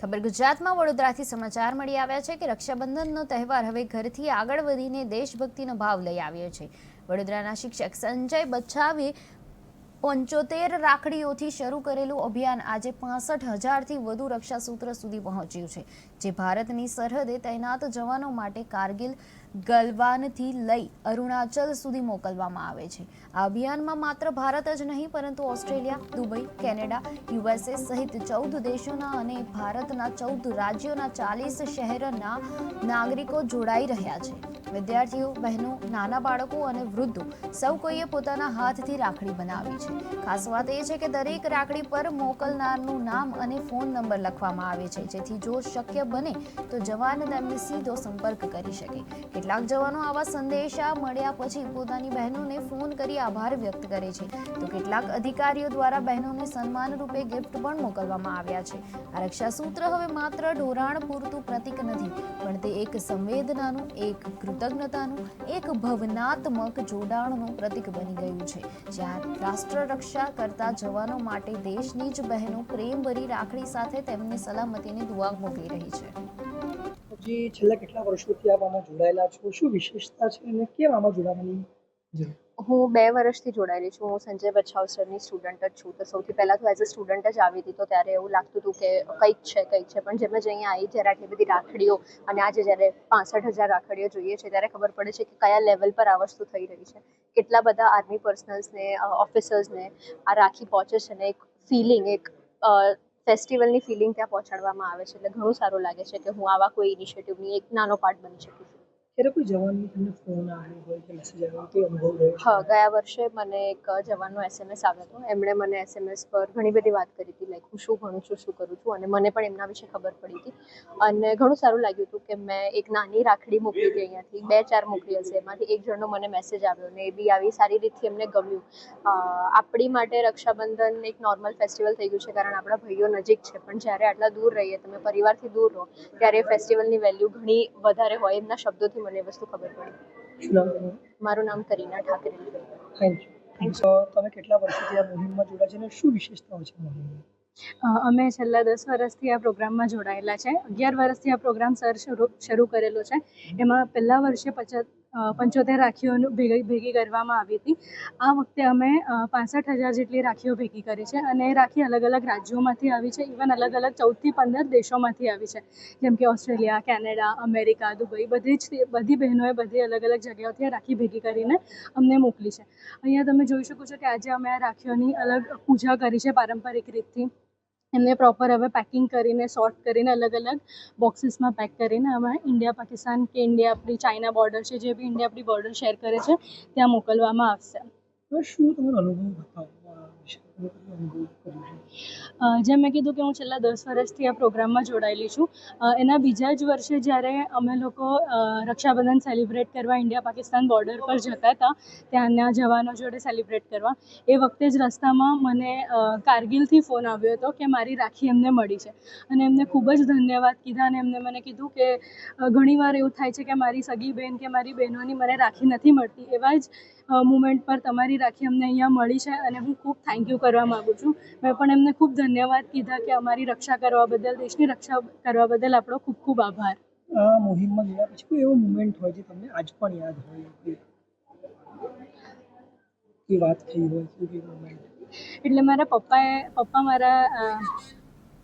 ખબર ગુજરાતમાં વડોદરાથી સમાચાર મળી આવ્યા છે કે રક્ષાબંધનનો તહેવાર હવે ઘરથી આગળ વધીને દેશભક્તિનો ભાવ લઈ આવ્યો છે. વડોદરાના શિક્ષક સંજય બચ્છાવે પંચોતેર રાખડીઓથી શરૂ કરેલું અભિયાન આજે પાસઠ હજારથી વધુ રક્ષા સૂત્ર સુધી પહોંચ્યું છે, જે ભારતની સરહદે તૈનાત જવાનો માટે કારગિલ ગલવાનથી લઈ અરુણાચલ સુધી મોકલવામાં આવે છે. આ અભિયાનમાં માત્ર ભારત જ નહીં, પરંતુ ઓસ્ટ્રેલિયા, દુબઈ, કેનેડા યુએસએ સહિત ચૌદ દેશોના અને ભારતના ચૌદ રાજ્યોના ચાલીસ શહેરોના નાગરિકો જોડાઈ રહ્યા છે. વિદ્યાર્થીઓ, બહેનો, નાના બાળકો અને વૃદ્ધો સૌ કોઈએ પોતાના હાથથી રાખડી બનાવી છે. ખાસ વાત એ છે કે દરેક રાખડી પર મોકલનારનું નામ અને ફોન નંબર લખવામાં આવે છે. જેથી જો શક્ય બને તો જવાન તેમને સીધો સંપર્ક કરી શકે. કેટલાક જવાનો આવા સંદેશા મળ્યા પછી પોતાની બહેનોને ફોન કરી આભાર વ્યક્ત કરે છે. તો કેટલાક અધિકારીઓ દ્વારા બહેનોને સન્માન રૂપે ગિફ્ટ પણ મોકલવામાં આવ્યા છે. આ રક્ષાસૂત્ર હવે માત્ર ઢોરાણ પૂરતું પ્રતીક નથી, પણ તે એક સંવેદનાનું, એક કૃતજ્ઞતાનું, એક ભવનાત્મક જોડાણનું પ્રતીક બની ગયું છે. જ્યાં રાષ્ટ્ર રક્ષા કરતા જવાનો માટે દેશની જ બહેનો પ્રેમભરી રાખડી સાથે તેમની સલામતીની દુઆ મોકલી રહી છે. જે, છેલ્લા કેટલા વર્ષોથી આપ આમાં જોડાયેલા છો? શું વિશેષતા છે અને કેમ આમાં જોડાવાની હું બે વર્ષથી જોડાયેલી છું. હું સંજય બચ્છાવ સરની સ્ટુડન્ટ જ છું. તો સૌથી પહેલાં તો એઝ અ સ્ટુડન્ટ જ આવી હતી, તો ત્યારે એવું લાગતું હતું કે કંઈક છે કંઈક છે. પણ જેમ જ અહીંયા આવી જ્યારે આટલી બધી રાખડીઓ અને આજે જ્યારે પાસઠ હજાર રાખડીઓ જોઈએ છે, ત્યારે ખબર પડે છે કે કયા લેવલ પર આ વસ્તુ થઈ રહી છે. કેટલા બધા આર્મી પર્સનલ્સને ઓફિસર્સને આ રાખી પહોંચે છે ને એક ફિલિંગ એક ફેસ્ટિવલની ફિલિંગ ત્યાં પહોંચાડવામાં આવે છે. એટલે ઘણું સારું લાગે છે કે હું આવા કોઈ ઇનિશિયેટિવની એક નાનો પાર્ટ બની શકું છું. ત્યારે કોઈ જવાનનો તમને ફોન આવ્યો હોય કે મેસેજ આવ્યો હોય અનુભવ રહ્યો હા, ગયા વર્ષે મને એક જવાનનો એસએમએસ આવ્યો હતો. એમણે મને એસએમએસ પર ઘણી બધી વાત કરી હતી લાઈક હું શું ભણું છું, શું કરું છું, અને મને પણ એમના વિશે ખબર પડી હતી. અને ઘણું સારું લાગ્યું હતું કે મેં એક નાની રાખડી મોકલી હતી અહીંયાથી, બે ચાર મોકલી હશે. એમાંથી એક જણનો મને મેસેજ આવ્યો ને એ બી આવી સારી રીતથી એમને ગમ્યું. આપણી માટે રક્ષાબંધન એક નોર્મલ ફેસ્ટિવલ થઈ ગયું છે, કારણ આપણા ભાઈઓ નજીક છે. પણ જ્યારે આટલા દૂર રહીએ, તમે પરિવારથી દૂર રહો, ત્યારે એ ફેસ્ટિવલની વેલ્યુ ઘણી વધારે હોય. એમના શબ્દોથી મને વસ્તુ ખબર પડી. મારું નામ કરીના ઠાકરે થેન્ક યુ. તમે કેટલા વર્ષથી આ મુહિમમાં જોડાયા છે અને શું વિશેષતાઓ છે મુહિમની અમે છેલ્લા દસ વર્ષથી આ પ્રોગ્રામમાં જોડાયેલા છે. અગિયાર વર્ષથી આ પ્રોગ્રામ સર શરૂ શરૂ કરેલો છે. એમાં પહેલા વર્ષે પચાસ પંચોતેર રાખીઓનું ભેગી ભેગી કરવામાં આવી હતી. આ વખતે અમે પાસઠ હજાર જેટલી રાખીઓ ભેગી કરી છે અને એ રાખી અલગ અલગ રાજ્યોમાંથી આવી છે. ઇવન અલગ અલગ ચૌદથી પંદર દેશોમાંથી આવી છે. જેમ કે ઓસ્ટ્રેલિયા, કેનેડા, અમેરિકા, દુબઈ, બધી જ બધી બહેનોએ બધી અલગ અલગ જગ્યાઓથી આ રાખી ભેગી કરીને અમને મોકલી છે. અહીંયા તમે જોઈ શકો છો કે આજે અમે આ રાખીઓની અલગ પૂજા કરી છે પારંપરિક રીતથી. એમને પ્રોપર હવે પેકિંગ કરીને સોર્ટ કરીને અલગ અલગ બોક્સીસમાં પેક કરીને અમે ઇન્ડિયા પાકિસ્તાન કે ઇન્ડિયા આપણી ચાઇના બોર્ડર છે, જે બી ઇન્ડિયા આપણી બોર્ડર શેર કરે છે, ત્યાં મોકલવામાં આવશે. શું તમારો અનુભવ બતાવો? જેમ મેં કીધું કે હું છેલ્લા દસ વર્ષથી આ પ્રોગ્રામમાં જોડાયેલી છું. એના બીજા જ વર્ષે જ્યારે અમે લોકો રક્ષાબંધન સેલિબ્રેટ કરવા ઇન્ડિયા પાકિસ્તાન બોર્ડર પર જતા હતા ત્યાંના જવાનો જોડે સેલિબ્રેટ કરવા, એ વખતે જ રસ્તામાં મને કારગિલથી ફોન આવ્યો હતો કે મારી રાખી એમને મળી છે. અને એમને ખૂબ જ ધન્યવાદ કીધા અને એમને મને કીધું કે ઘણીવાર એવું થાય છે કે મારી સગી બહેન કે મારી બહેનોની મને રાખી નથી મળતી, એવા જ મુમેન્ટ પર તમારી રાખી અમને અહીંયા મળી છે અને હું ખૂબ થેન્ક યુ કરવા માગું છું. મેં પણ એમને ખૂબ ધન્યવાદ કીધા કે અમારી રક્ષા કરવા બદલ દેશની રક્ષા કરવા બદલ આપણો ખૂબ ખૂબ આભાર. આ મુહિમમાં ગયા પછી કોઈ એવો મુમેન્ટ હોય જે તમને આજ પણ યાદ હોય? કોઈ વાત થઈ હોય મુમેન્ટ એટલે મારા પપ્પાએ પપ્પા મારા